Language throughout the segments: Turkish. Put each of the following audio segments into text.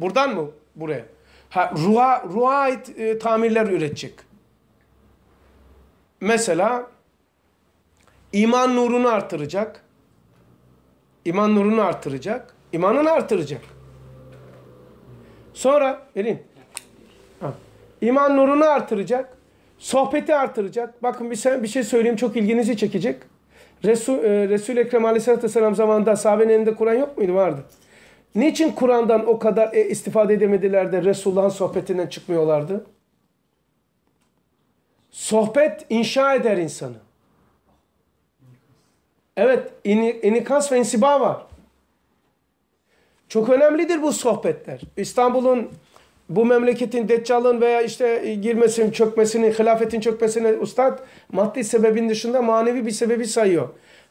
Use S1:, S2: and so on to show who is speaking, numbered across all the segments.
S1: Buradan mı buraya? Ha, ruha, ruha ait e, tamirler üretecek. Mesela iman nurunu artıracak. İman nurunu artıracak. İmanını artıracak. Sonra vereyim. Ha. İman nurunu artıracak. Sohbeti artıracak. Bakın bir, bir şey söyleyeyim çok ilginizi çekecek. Resul, e, Resul Ekrem Aleyhisselatü Vesselam zamanında sahabenin elinde Kur'an yok muydu? Vardı. Niçin Kur'an'dan o kadar e, istifade edemediler de Resulullah'ın sohbetinden çıkmıyorlardı? Sohbet inşa eder insanı. Evet, inikas ve insiba var. Çok önemlidir bu sohbetler. İstanbul'un, bu memleketin, Deccal'ın veya işte girmesinin, çökmesini, hilafetin çökmesini ustad maddi sebebin dışında manevi bir sebebi sayıyor.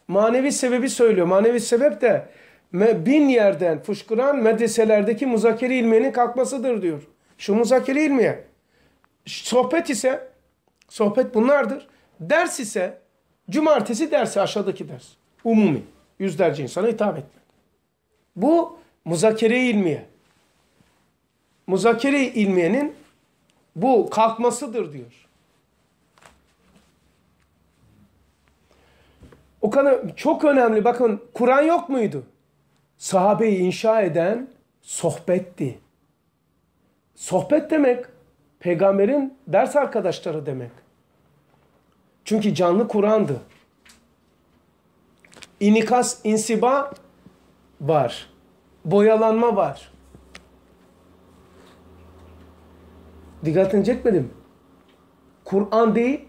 S1: Manevi sebebi söylüyor. Manevi sebep de bin yerden fışkıran medreselerdeki muzakere ilmiyenin kalkmasıdır diyor. Şu muzakere ilmiye. Sohbet ise, sohbet bunlardır. Ders ise, cumartesi dersi aşağıdaki ders. Umumi. Yüzlerce insana hitap etmek. Bu muzakere ilmiye. Muzakere ilmiyenin bu kalkmasıdır diyor. O kadar çok önemli. Bakın Kur'an yok muydu? Sahabeyi inşa eden sohbetti. Sohbet demek peygamberin ders arkadaşları demek. Çünkü canlı Kur'an'dı. İnikas, insiba var. Boyalanma var. Dikkatini çekmedim. Kur'an değil,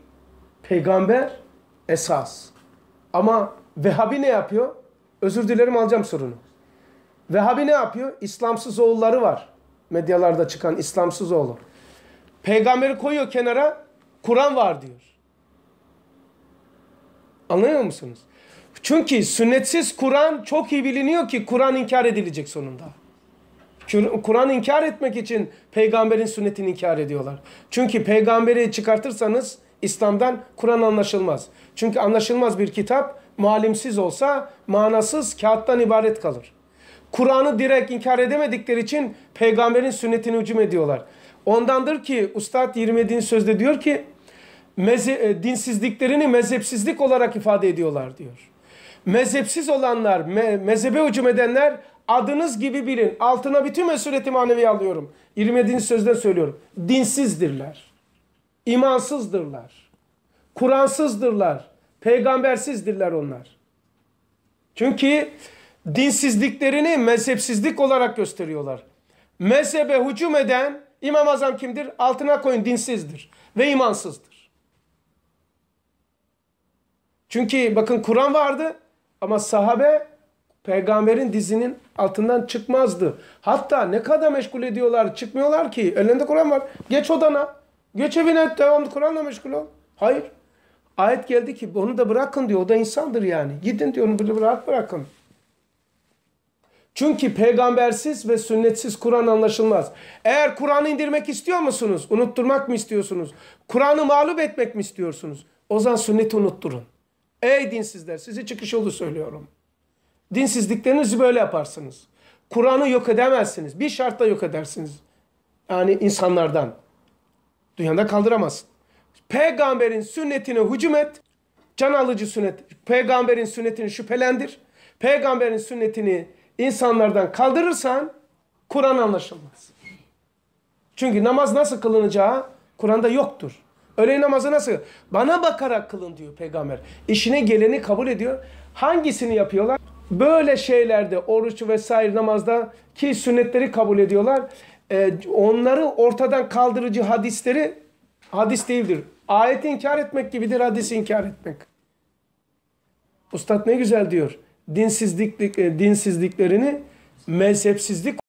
S1: peygamber esas. Ama Vehhabi ne yapıyor? Özür dilerim alacağım sorunu. Vehhabi ne yapıyor? İslamsız oğulları var. Medyalarda çıkan İslamsız oğlu. Peygamberi koyuyor kenara, Kur'an var diyor. Anlıyor musunuz? Çünkü sünnetsiz Kur'an çok iyi biliniyor ki Kur'an inkar edilecek sonunda. Kur'an inkar etmek için peygamberin sünnetini inkar ediyorlar. Çünkü peygamberi çıkartırsanız İslam'dan Kur'an anlaşılmaz. Çünkü anlaşılmaz bir kitap malimsiz olsa manasız kağıttan ibaret kalır. Kur'an'ı direkt inkar edemedikleri için peygamberin sünnetini hücum ediyorlar. Ondandır ki Ustad 27. sözde diyor ki meze, e, dinsizliklerini mezhepsizlik olarak ifade ediyorlar diyor. Mezhepsiz olanlar, me, mezhebe hücum edenler adınız gibi bilin. Altına bütün mesuliyeti manevi alıyorum. 27. sözden söylüyorum. Dinsizdirler. İmansızdırlar. Kur'ansızdırlar. Peygambersizdirler onlar. Çünkü dinsizliklerini mezhepsizlik olarak gösteriyorlar. Mezhebe hücum eden İmam Azam kimdir? Altına koyun dinsizdir ve imansızdır. Çünkü bakın Kur'an vardı ama sahabe peygamberin dizinin altından çıkmazdı. Hatta ne kadar meşgul ediyorlar çıkmıyorlar ki. Elinde Kur'an var. Geç odana. Geç evine devamlı Kur'an'la meşgul ol. Hayır. Ayet geldi ki onu da bırakın diyor. O da insandır yani. Gidin diyor onu bırak bırakın. Çünkü peygambersiz ve sünnetsiz Kur'an anlaşılmaz. Eğer Kur'an'ı indirmek istiyor musunuz? Unutturmak mı istiyorsunuz? Kur'an'ı mağlup etmek mi istiyorsunuz? O zaman sünneti unutturun. Ey dinsizler sizi çıkış yolu söylüyorum. Dinsizliklerinizi böyle yaparsınız. Kur'an'ı yok edemezsiniz. Bir şartla yok edersiniz. Yani insanlardan. Dünyada kaldıramazsın. Peygamberin sünnetine hücum et. Can alıcı sünnet. Peygamberin sünnetini şüphelendir. Peygamberin sünnetini insanlardan kaldırırsan Kur'an anlaşılmaz. Çünkü namaz nasıl kılınacağı Kur'an'da yoktur. Öğle namazı nasıl? Bana bakarak kılın diyor peygamber. İşine geleni kabul ediyor. Hangisini yapıyorlar? Böyle şeylerde oruç vesaire namazda ki sünnetleri kabul ediyorlar. Ee, onları ortadan kaldırıcı hadisleri hadis değildir. Ayeti inkar etmek gibidir hadisi inkar etmek. Ustad ne güzel diyor. Dinsizlik, dinsizliklerini mezhepsizlik